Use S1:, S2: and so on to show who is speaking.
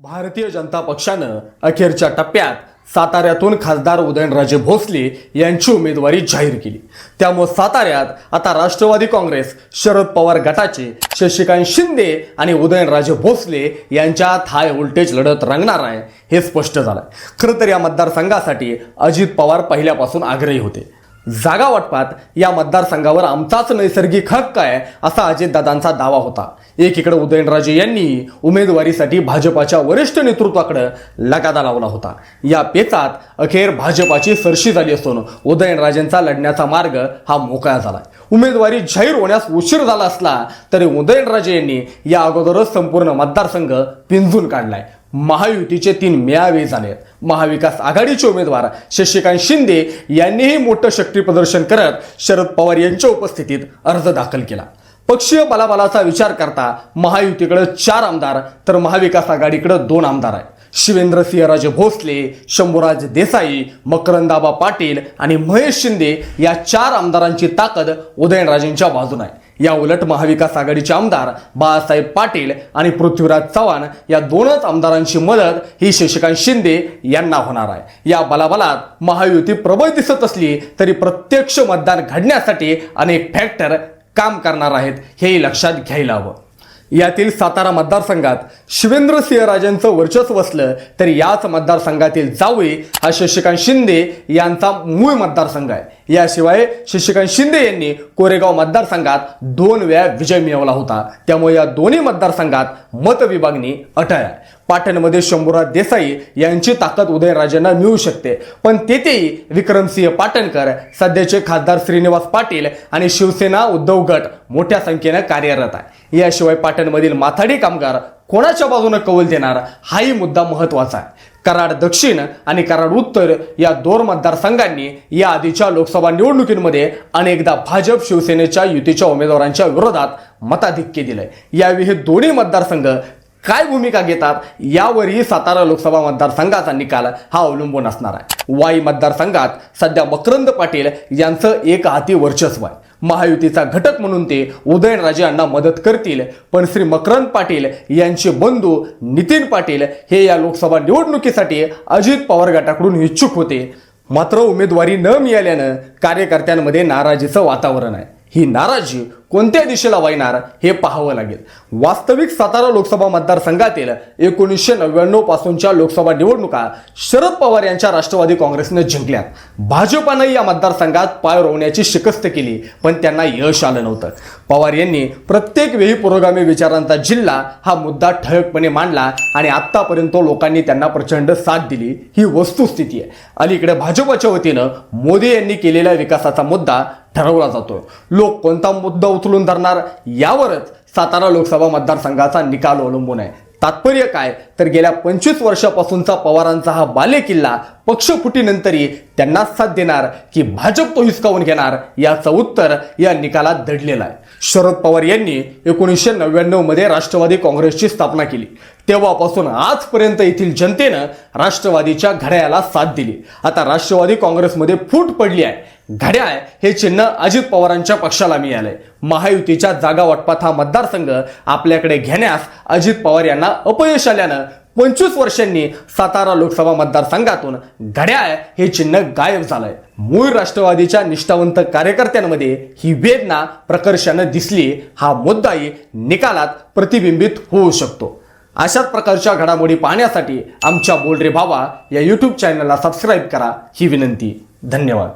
S1: भारतीय जनता पक्षानं अखेरच्या टप्प्यात साताऱ्यातून खासदार उदयनराजे भोसले यांची उमेदवारी जाहीर केली. त्यामुळे साताऱ्यात आता राष्ट्रवादी काँग्रेस शरद पवार गटाचे शशिकांत शिंदे आणि उदयनराजे भोसले यांच्यात हाय व्होल्टेज लढत रंगणार आहे हे स्पष्ट झालं खरं तर या मतदारसंघासाठी अजित पवार पहिल्यापासून आग्रही होते. जागा वाटपात या मतदारसंघावर आमचाच नैसर्गिक हक्क आहे असा अजितदादांचा दावा होता. एकीकडे उदयनराजे यांनी उमेदवारीसाठी भाजपाच्या वरिष्ठ नेतृत्वाकडे लगादा लावला होता. या पेचात अखेर भाजपाची सरशी झाली असून उदयनराजेंचा लढण्याचा मार्ग हा मोकळा झाला उमेदवारी जाहीर होण्यास उशीर झाला असला तरी उदयनराजे यांनी या अगोदरच संपूर्ण मतदारसंघ पिंजून काढलाय. महायुतीचे तीन मेळावे झाले. महाविकास आघाडीचे उमेदवार शशिकांत शिंदे यांनीही मोठं शक्तीप्रदर्शन करत शरद पवार यांच्या उपस्थितीत अर्ज दाखल केला. पक्षीय बलाबलाचा विचार करता महायुतीकडे चार आमदार तर महाविकास आघाडीकडे दोन आमदार आहेत. शिवेंद्रसिंहराजे भोसले शंभूराज देसाई मकरंदाबा पाटील आणि महेश शिंदे या चार आमदारांची ताकद उदयनराजेंच्या बाजून आहे. या उलट महाविकास आघाडीचे आमदार बाळासाहेब पाटील आणि पृथ्वीराज चव्हाण या दोनच आमदारांची मदत ही शशिकांत शिंदे यांना होणार आहे. या बलाबलात महायुती प्रबळ दिसत असली तरी प्रत्यक्ष मतदान घडण्यासाठी अनेक फॅक्टर काम करणार आहेत हेही लक्षात घ्यायला हवं. यातील सातारा मतदारसंघात शिवेंद्रसिंहराजेंचं वर्चस्व असलं तरी याच मतदारसंघातील जावळी हा शशिकांत शिंदे यांचा मूळ मतदारसंघ आहे. याशिवाय शशिकांत शिंदे यांनी कोरेगाव मतदारसंघात दोन वेळा विजय मिळवला होता. त्यामुळे या दोन्ही मतदारसंघात मतविभागणी अटळ आहे. पाटणमध्ये शंभूराज देसाई यांची ताकद उदयनराजेंना मिळू शकते. पण तेथेही विक्रमसिंह पाटणकर सध्याचे खासदार श्रीनिवास पाटील आणि शिवसेना उद्धव गट मोठ्या संख्येनं कार्यरत आहे. याशिवाय पाटणमधील माथाडी कामगार कोणाच्या बाजूने कौल देणार? हाही मुद्दा महत्त्वाचा आहे. कराड दक्षिण आणि कराड उत्तर या दोन मतदारसंघांनी या आधीच्या लोकसभा निवडणुकीमध्ये अनेकदा भाजप शिवसेनेच्या युतीच्या उमेदवारांच्या विरोधात मताधिक्य दिलंय. यावेळी हे दोन्ही मतदारसंघ काय भूमिका घेतात? यावरही सातारा लोकसभा मतदारसंघाचा निकाल हा अवलंबून असणार आहे. वाई मतदारसंघात सध्या मकरंद पाटील यांचं एक हाती वर्चस्व आहे. महायुतीचा घटक म्हणून ते उदयनराजे यांना मदत करतील पण श्री मकरंद पाटील यांचे बंधू नितीन पाटील हे या लोकसभा निवडणुकीसाठी अजित पवार गटाकडून इच्छुक होते. मात्र उमेदवारी न मिळाल्यानं कार्यकर्त्यांमध्ये नाराजीचं वातावरण आहे. ही नाराजी कोणत्या दिशेला वाहणार हे पाहावं लागेल. वास्तविक सातारा लोकसभा मतदारसंघातील एकोणीसशे नव्याण्णव पासूनच्या लोकसभा निवडणुका शरद पवार यांच्या राष्ट्रवादी काँग्रेसनं जिंकल्यात. भाजपानं या मतदारसंघात पाय रोवण्याची शिकस्त केली पण त्यांना यश आलं नव्हतं. पवार यांनी प्रत्येक वेळी पुरोगामी विचारांचा जिल्हा हा मुद्दा ठळकपणे मांडला आणि आत्तापर्यंत लोकांनी त्यांना प्रचंड साथ दिली. ही वस्तुस्थिती आहे. अलीकडे भाजपाच्या वतीनं मोदी यांनी केलेल्या विकासाचा मुद्दा ठरवला जातो. लोक कोणता मुद्दा उचलून धरणार यावरच सातारा लोकसभा मतदारसंघाचा निकाल अवलंबून आहे. तात्पर्य काय? तर गेल्या पंचवीस वर्षापासूनचा पवारांचा हा बालेकिल्ला पक्षफुटीनंतरही त्यांनाच साथ देणार की भाजप तो हिसकावून घेणार याचं उत्तर या निकालात दडलेलं आहे. शरद पवार यांनी एकोणीसशे नव्याण्णवमध्ये राष्ट्रवादी काँग्रेसची स्थापना केली. तेव्हापासून आजपर्यंत येथील जनतेनं राष्ट्रवादीच्या घड्याला साथ दिली. आता राष्ट्रवादी काँग्रेसमध्ये फूट पडली आहे. घड्याळ हे चिन्ह अजित पवारांच्या पक्षाला मिळालंय. महायुतीच्या जागा वाटपात हा मतदारसंघ आपल्याकडे घेण्यास अजित पवार यांना अपयश आल्यानं पंचवीस वर्षांनी सातारा लोकसभा मतदारसंघातून घड्याळ हे चिन्ह गायब झालंय. मूळ राष्ट्रवादीच्या निष्ठावंत कार्यकर्त्यांमध्ये ही वेदना प्रकर्षानं दिसली. हा मुद्दाही निकालात प्रतिबिंबित होऊ शकतो. अशाच प्रकारच्या घडामोडी पाहण्यासाठी आमच्या बोलरे भावा या यूट्यूब चॅनलला सबस्क्राईब करा. ही विनंती. धन्यवाद.